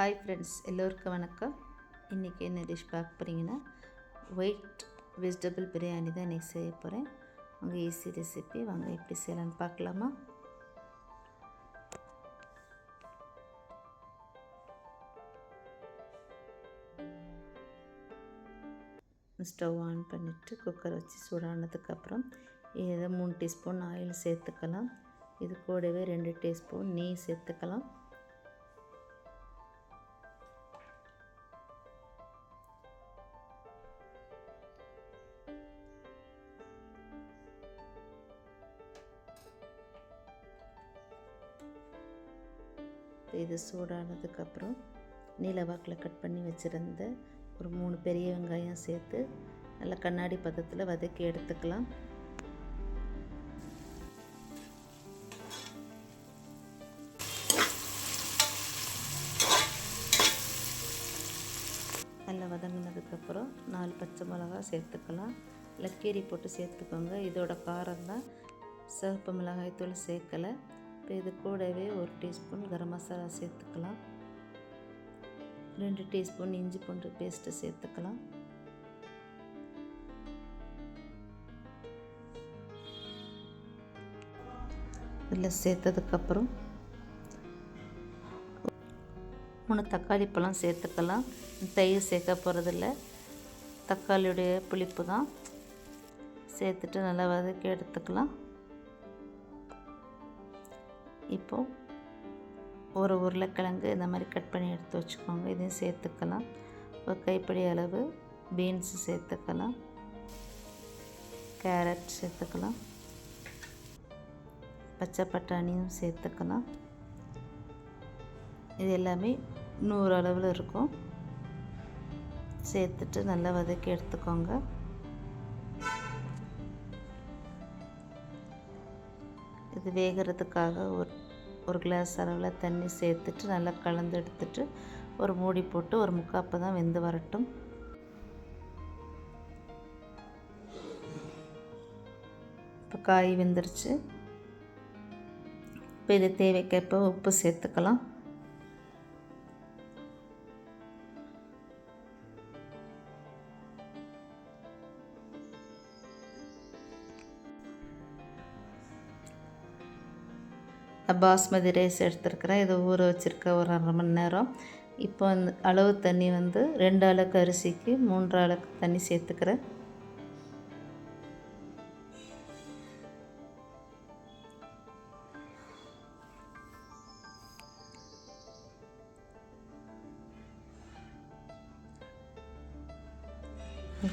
Hi friends எல்லோருக்கும் வணக்கம். இன்றைக்கி என்ன டிஷ் பார்க்க போகிறீங்கன்னா ஒயிட் வெஜிடபிள் பிரியாணி தான் இன்றைக்கி செய்ய போகிறேன் உங்கள் ஈஸி ரெசிபி வாங்க எப்படி செய்யலான்னு பார்க்கலாமா? ஸ்டவ் ஆன் பண்ணிவிட்டு குக்கர் வச்சு சூடானதுக்கப்புறம் இதை மூணு டீஸ்பூன் ஆயில் சேர்த்துக்கலாம். இது கூடவே ரெண்டு டீஸ்பூன் நெய் சேர்த்துக்கலாம். இது சூடானதுக்கப்புறம் நீல வாக்கில் கட் பண்ணி வச்சுருந்த ஒரு மூணு பெரிய வெங்காயம் சேர்த்து நல்லா கண்ணாடி பதத்தில் வதக்கி எடுத்துக்கலாம். நல்லா வதங்கினதுக்கப்புறம் நாலு பச்சை மிளகா சேர்த்துக்கலாம். இல்லை கீரி போட்டு சேர்த்துக்கோங்க. இதோட காரம் தான் சிவப்பு மிளகாய் தூள் சேர்க்கலை. இப்போ இது கூடவே ஒரு டீஸ்பூன் கரம் மசாலா சேர்த்துக்கலாம். ரெண்டு டீஸ்பூன் இஞ்சி பூண்டு பேஸ்ட்டு சேர்த்துக்கலாம். இதில் சேர்த்ததுக்கப்புறம் மூணு தக்காளி பழம் சேர்த்துக்கலாம். தயிர் சேர்க்க போகிறதில்ல தக்காளியுடைய புளிப்பு தான். சேர்த்துட்டு நல்லா வதக்கி எடுத்துக்கலாம். இப்போது ஒரு உருளைக்கிழங்கு இந்த மாதிரி கட் பண்ணி எடுத்து வச்சுக்கோங்க. இதையும் சேர்த்துக்கலாம். ஒரு கைப்பிடி அளவு பீன்ஸு சேர்த்துக்கலாம். கேரட் சேர்த்துக்கலாம். பச்சை பட்டாணியும் சேர்த்துக்கலாம். இது எல்லாமே நூறு அளவில் இருக்கும். சேர்த்துட்டு நல்லா வதக்கி எடுத்துக்கோங்க. இது வேகிறதுக்காக ஒரு ஒரு கிளாஸ் அளவில் தண்ணி சேர்த்துட்டு நல்லா கலந்து எடுத்துட்டு ஒரு மூடி போட்டு ஒரு முக்காப்பு தான் வெந்து வரட்டும். இப்போ காய் வெந்துருச்சு. இப்போ இது தேவைக்கேற்ப உப்பு சேர்த்துக்கலாம். பாஸ்மதி ரைஸ் எடுத்துருக்கிறேன். இதை ஊற வச்சுருக்க ஒரு அரை மணி நேரம். இப்போ வந்து அளவு தண்ணி வந்து ரெண்டு அளவுக்கு அரிசிக்கு மூன்று அளவுக்கு தண்ணி சேர்த்துக்கிறேன்.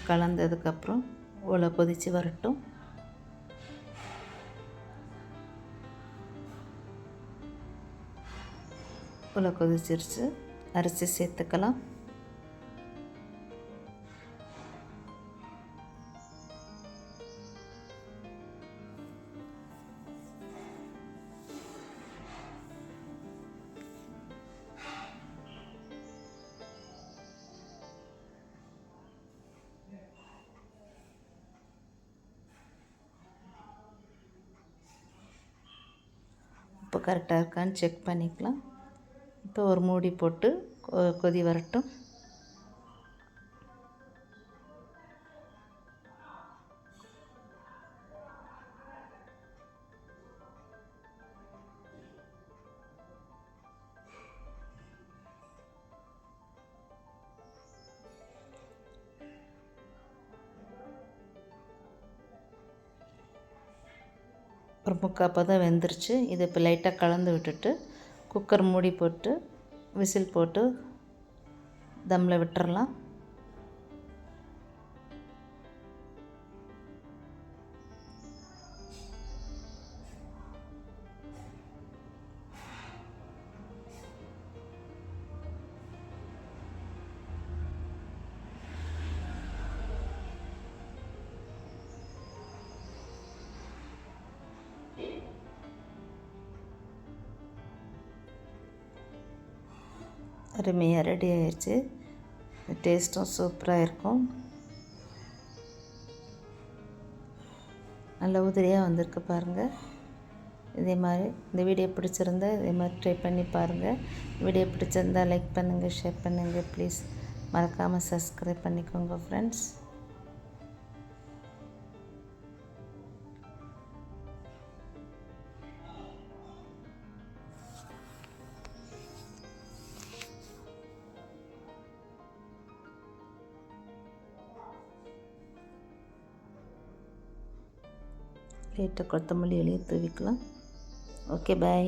கலந்ததுக்கப்புறம் உலை கொதித்து வரட்டும். போல் கொதிச்சிருச்சு. அரிசி சேர்த்துக்கலாம். இப்போ கரெக்டாக இருக்கான்னு செக் பண்ணிக்கலாம். இப்போ ஒரு மூடி போட்டு கொதி வரட்டும். ஒரு முக்கால் தான் வெந்துருச்சு. இதை இப்போ லைட்டாக கலந்து விட்டுட்டு குக்கர் மூடி போட்டு விசில் போட்டு தம்மில் விட்டுறலாம். அருமையாக ரெடி ஆயிடுச்சு. டேஸ்ட்டும் சூப்பராக இருக்கும். நல்ல உதிரியாக வந்திருக்கு பாருங்கள் இதே மாதிரி இந்த வீடியோ பிடிச்சிருந்தா இதே மாதிரி ட்ரை பண்ணி பாருங்கள் வீடியோ பிடிச்சிருந்தா லைக் பண்ணுங்கள் ஷேர் பண்ணுங்கள் ப்ளீஸ். மறக்காமல் சப்ஸ்கிரைப் பண்ணிக்கோங்க ஃப்ரெண்ட்ஸ் லைட்டாக கொத்தமல்லி இலையை தூவிக்கலாம். Okay bye